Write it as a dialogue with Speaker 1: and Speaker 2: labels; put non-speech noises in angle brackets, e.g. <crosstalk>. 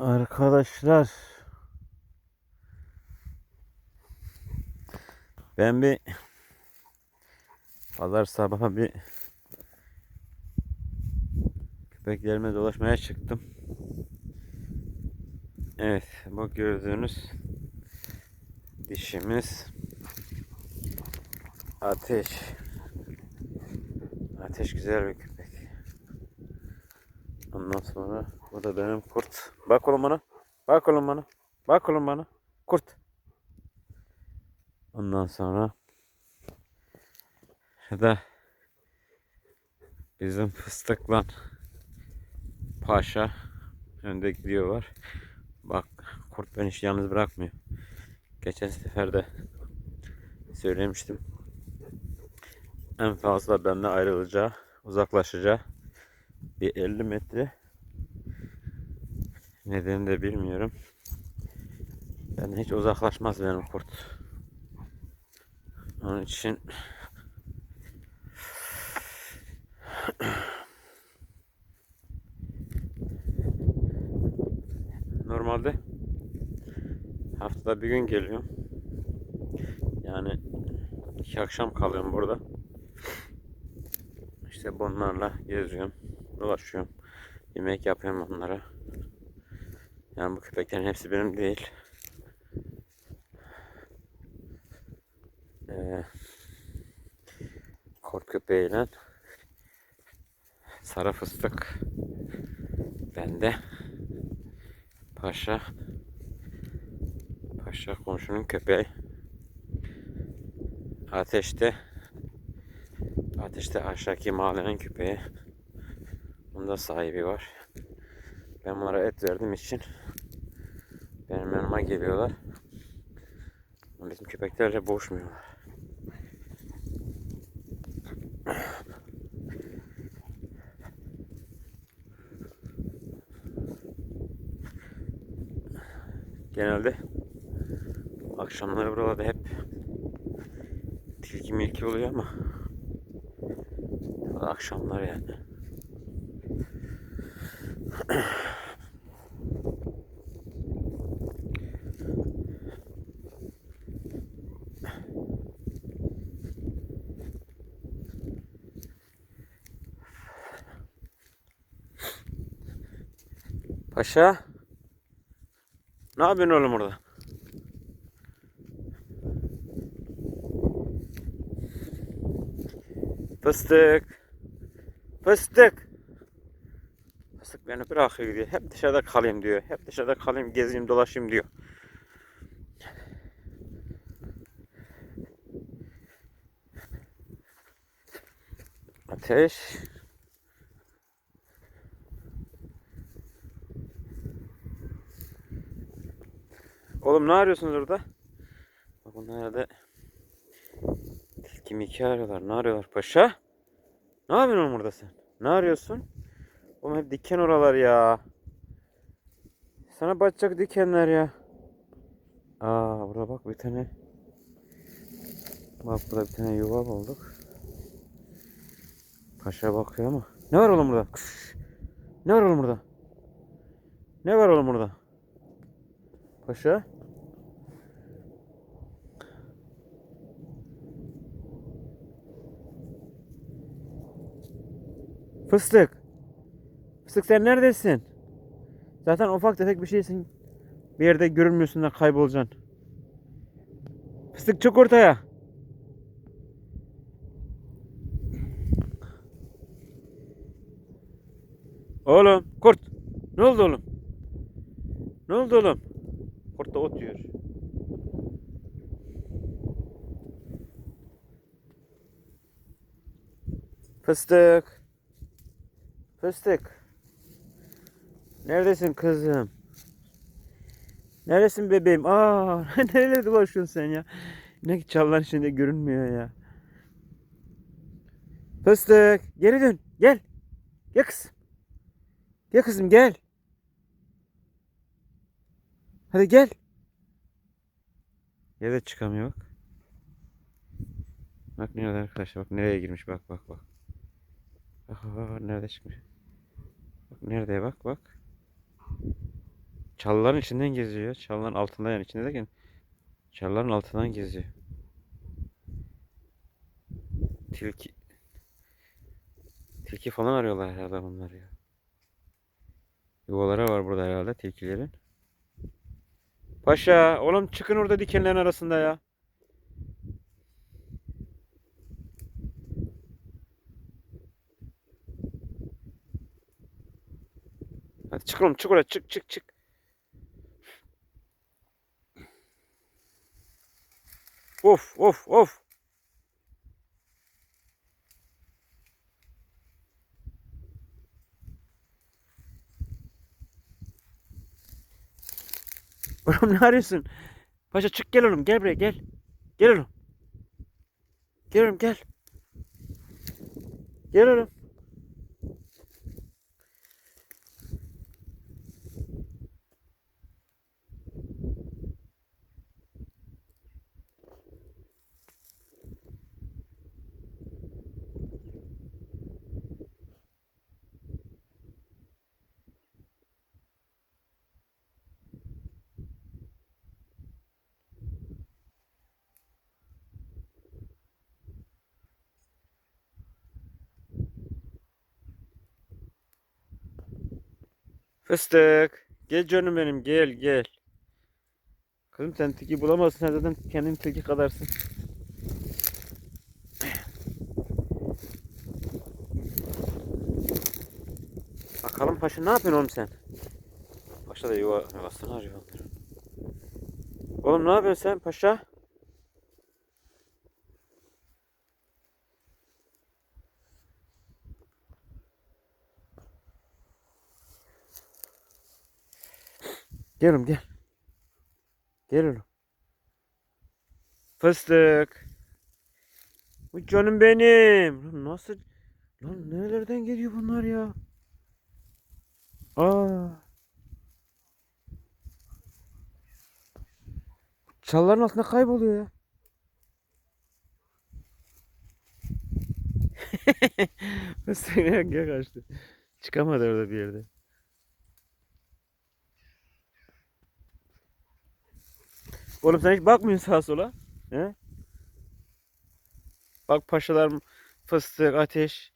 Speaker 1: Arkadaşlar ben bir pazar sabahı bir köpeklerime dolaşmaya çıktım. Evet bu gördüğünüz dişimiz ateş. Ateş güzel bir köpek. Ondan sonra bu da benim kurt. Bak oğlum bana. Bak oğlum bana. Bak oğlum bana. Kurt. Ondan sonra da bizim fıstıkla paşa önde gidiyorlar. Bak kurt beni hiç yalnız bırakmıyor. Geçen sefer de söylemiştim. En fazla benden ayrılacağı, uzaklaşacağı bir 50 metre. Nedenini de bilmiyorum. Ben hiç uzaklaşmaz benim kurt. Onun için normalde haftada bir gün geliyorum. Yani iki akşam kalıyorum burada. İşte bunlarla geziyorum, dolaşıyorum. Yemek yapıyorum onlara. Yani bu köpeklerin hepsi benim değil. Ee, kort köpeğiyle sarı fıstık bende. Paşa Paşa komşunun köpeği. Ateşte Ateşte aşağıki mahallenin köpeği. Bunda sahibi var. Ben bunlara et verdiğim için benim yanıma geliyorlar. Bizim köpeklerle boğuşmuyorlar. Genelde akşamları buralarda hep tilki milki oluyor ama akşamlar yani. Paşa. Ne yapıyorsun oğlum orada? Fıstık. Fıstık. Fıstık beni bırakıyor diyor. Hep dışarıda kalayım diyor. Hep dışarıda kalayım, gezeyim, dolaşayım diyor. Ateş. Oğlum ne arıyorsunuz orada? Bak bunlar herhalde tilki miki arıyorlar. Ne arıyorlar paşa? Ne yapıyorsun oğlum burada sen? Ne arıyorsun? Oğlum hep diken oralar ya. Sana batacak dikenler ya. Aa burada bak bir tane. Bak burada bir tane yuva bulduk. Paşa bakıyor ama. Ne var oğlum burada? Ne var oğlum burada? Ne var oğlum burada? Paşa. Fıstık. Fıstık sen neredesin? Zaten ufak tefek bir şeysin. Bir yerde görünmüyorsun da kaybolacaksın. Fıstık çık ortaya. Oğlum kurt. Ne oldu oğlum? Ne oldu oğlum? Kurt da ot yiyor. Fıstık. Fıstık. Neredesin kızım? Neredesin bebeğim? Aa, <laughs> nerelere dolaşıyorsun sen ya? Ne çalıların içinde görünmüyor ya. Fıstık, geri dön. Gel. Gel kızım. Gel kızım gel. Hadi gel. Ya da çıkamıyor bak. Bak nerede arkadaşlar bak nereye girmiş bak bak bak. Bak bak bak nerede çıkmış. Bak nerede bak bak. Çalıların içinden geziyor. Çalıların altında yani içinde derken çalıların altından geziyor. Tilki Tilki falan arıyorlar herhalde bunlar ya. Yuvaları var burada herhalde tilkilerin. Paşa, oğlum çıkın orada dikenlerin arasında ya. Hadi çık oğlum çık oraya çık çık çık. Of of of. <laughs> Oğlum ne arıyorsun? Paşa çık gel oğlum gel buraya gel. Gel oğlum. Gel oğlum gel. Gel oğlum. Fıstık. Gel canım benim gel gel. Kızım sen tilki bulamazsın sen zaten kendin tilki kadarsın. Bakalım paşa ne yapıyorsun oğlum sen? Paşa da yuva yuvasını arıyor. Oğlum ne yapıyorsun sen paşa? Gel oğlum gel. Gel oğlum. Fıstık. Bu canım benim. Lan nasıl? Lan nerelerden geliyor bunlar ya? Aa. Çalların altında kayboluyor ya. <laughs> Fıstık nereye kaçtı? Çıkamadı orada bir yerde. Oğlum sen hiç bakmıyorsun sağa sola. He? Bak paşalar fıstık, ateş.